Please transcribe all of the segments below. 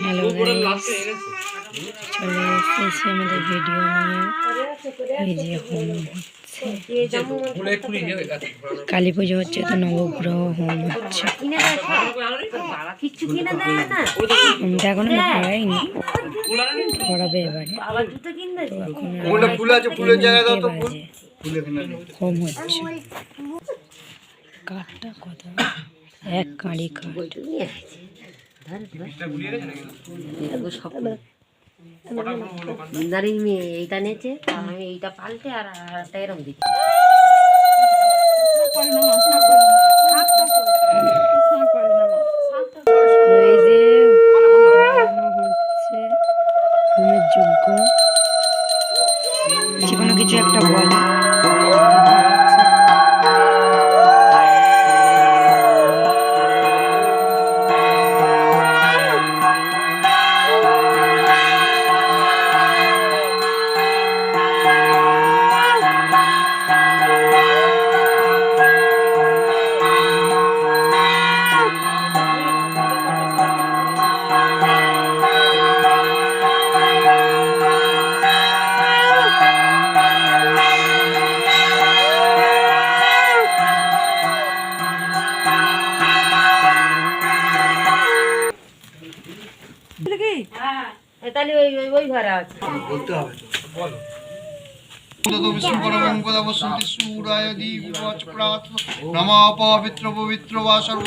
Hello চলে এসেছি আমাদের ভিডিও নিয়ে। এই যে হোম হচ্ছে। কালী পুজো হচ্ছে তো নবগ্রহ হোম হচ্ছে। হোমটা এখনও করাইনি। করাবে এবারে। হোম হচ্ছে। কাঠটা কত? এক কাঁড়ি কাঠ। দাঁড়িয়ে মেয়ে এইটা আমি এইটা পাল্টে আর এরকম এরম দিচ্ছি এ তাহলে ওই ওই- ওই ঘরে আছে। বলতে হবে তো। বলো। নমঃ পবিত্র পবিত্র বা সর্ব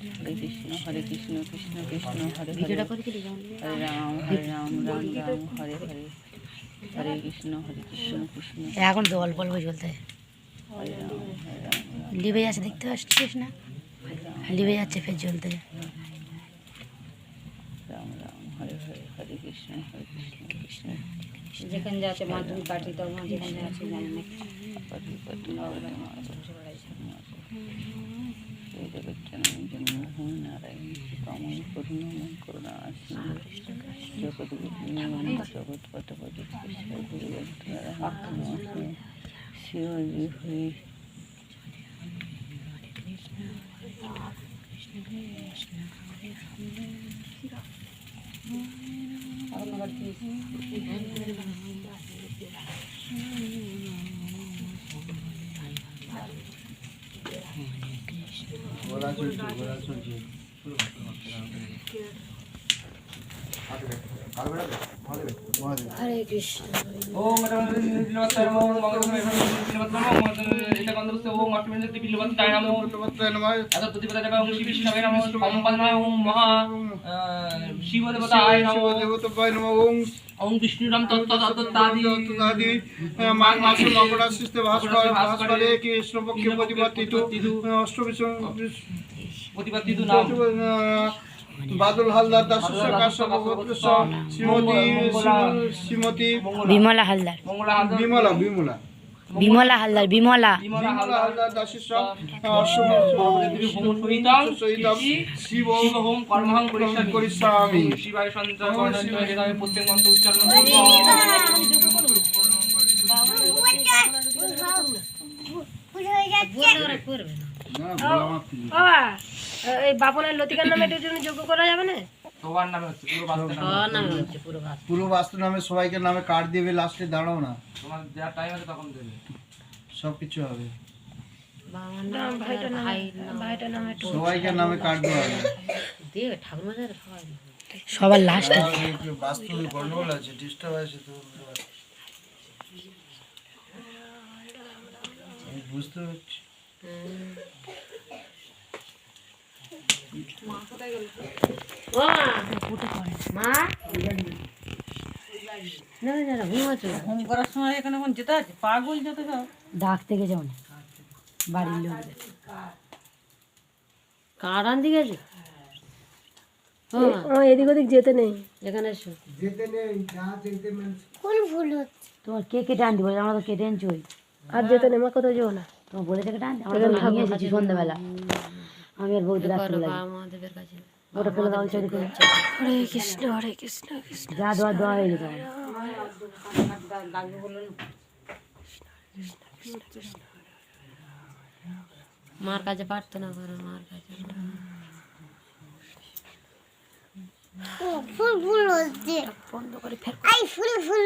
হরে কৃষ্ণ হরে কৃষ্ণ কৃষ্ণ কৃষ্ণ হরে হরে। রাম হরে রাম রাম রাম হরে হরে। হরে কৃষ্ণ হরে কৃষ্ণ কৃষ্ণ। এখন তো অল্প অল্প চলতে। হরে রাম হরে রাম লিভে যাচ্ছে দেখতে পাচ্ছিস না? লিভে যাচ্ছে ফের চলতে। রাম রাম হরে হরে হরে কৃষ্ণ হরে কৃষ্ণ কৃষ্ণ। যেখানে যাচ্ছে মাধ্যমিক কাটি তখন যেখানে আছে জানে না। জন্মভূমি নারায়ণ কামন করুণাময় করুণা সিন্ধু জগৎ বিষ্ণু জগৎ পটপতি গুরু শিবজি হরি গোলা Thank you. হরে কৃষ্ণ ওম বিল্লবন্তায় নমো দেবা ওম ওম শিবদেবতায় বিষ্ণুরাম তত্ত্ব তত্ত্বাদি মাঘ মাস মকরাশিস্তে ভাস্কর ভাস্করে কৃষ্ণপক্ষে প্রতিপাদিত অষ্টমী প্রতিপাদিত নাম বাদল হালদার দাসস্য কাশ্যপ গোত্রস্য শ্রীমতী শ্রীমতী বিমলা হালদার। মঙ্গলা বিমলা বিমলা। বিমলা হালদার বিমলা। মন্ত্র উচ্চারণ এই বাপনের লতিকার নামে এটার জন্য যোগ্য করা যাবে না? তোমার নামে হচ্ছে পুরো বাস্তা নামে। হচ্ছে পুরো ভাত পুরো বাস্তু নামে সবাইকে নামে কার্ড দেবে লাস্টে দাঁড়াও না। তোমার যা টাইম আছে তখন দেবে। সব কিছু হবে। বাবার নাম ভাইটার নামে ভাই নাম। ভাইটার নামে একটু সবাইকে নামে কার্ড দেওয়া হবে। দিয়ে ঠাকুর সবাই। সবার লাস্টে বাস্তু গন্ডগোল আছে ডিস্টার্ব আছে তো। আমি বুঝতে পারছি ও মা মা না না না ঘুমাচ্ছ হোম করার সময় এখানে কোন যেতে আছে পাগল যত সব ডাকতে গেছে অনেক বাড়ির লোকদের কার আনতে গেছে এদিক ওদিক যেতে নেই এখানে এসো তোমার কে কেটে আনতে বলে আমরা তো কেটে আনছি আর যেতে নেই মা কোথাও যেও না তোমার বলে থেকে আনতে আমরা তো নিয়ে এসেছি সন্ধ্যাবেলা আমি আর বৌদি রাত্রে লাগে ওটা ফেলে দাও চলে করে হরে কৃষ্ণ হরে কৃষ্ণ কৃষ্ণ যা দোয়া দোয়া হয়ে গেছে। মার কাছে প্রার্থনা করো মার কাছে। ফুল ফুল হচ্ছে। বন্ধ করে ফের আই ফুল ফুল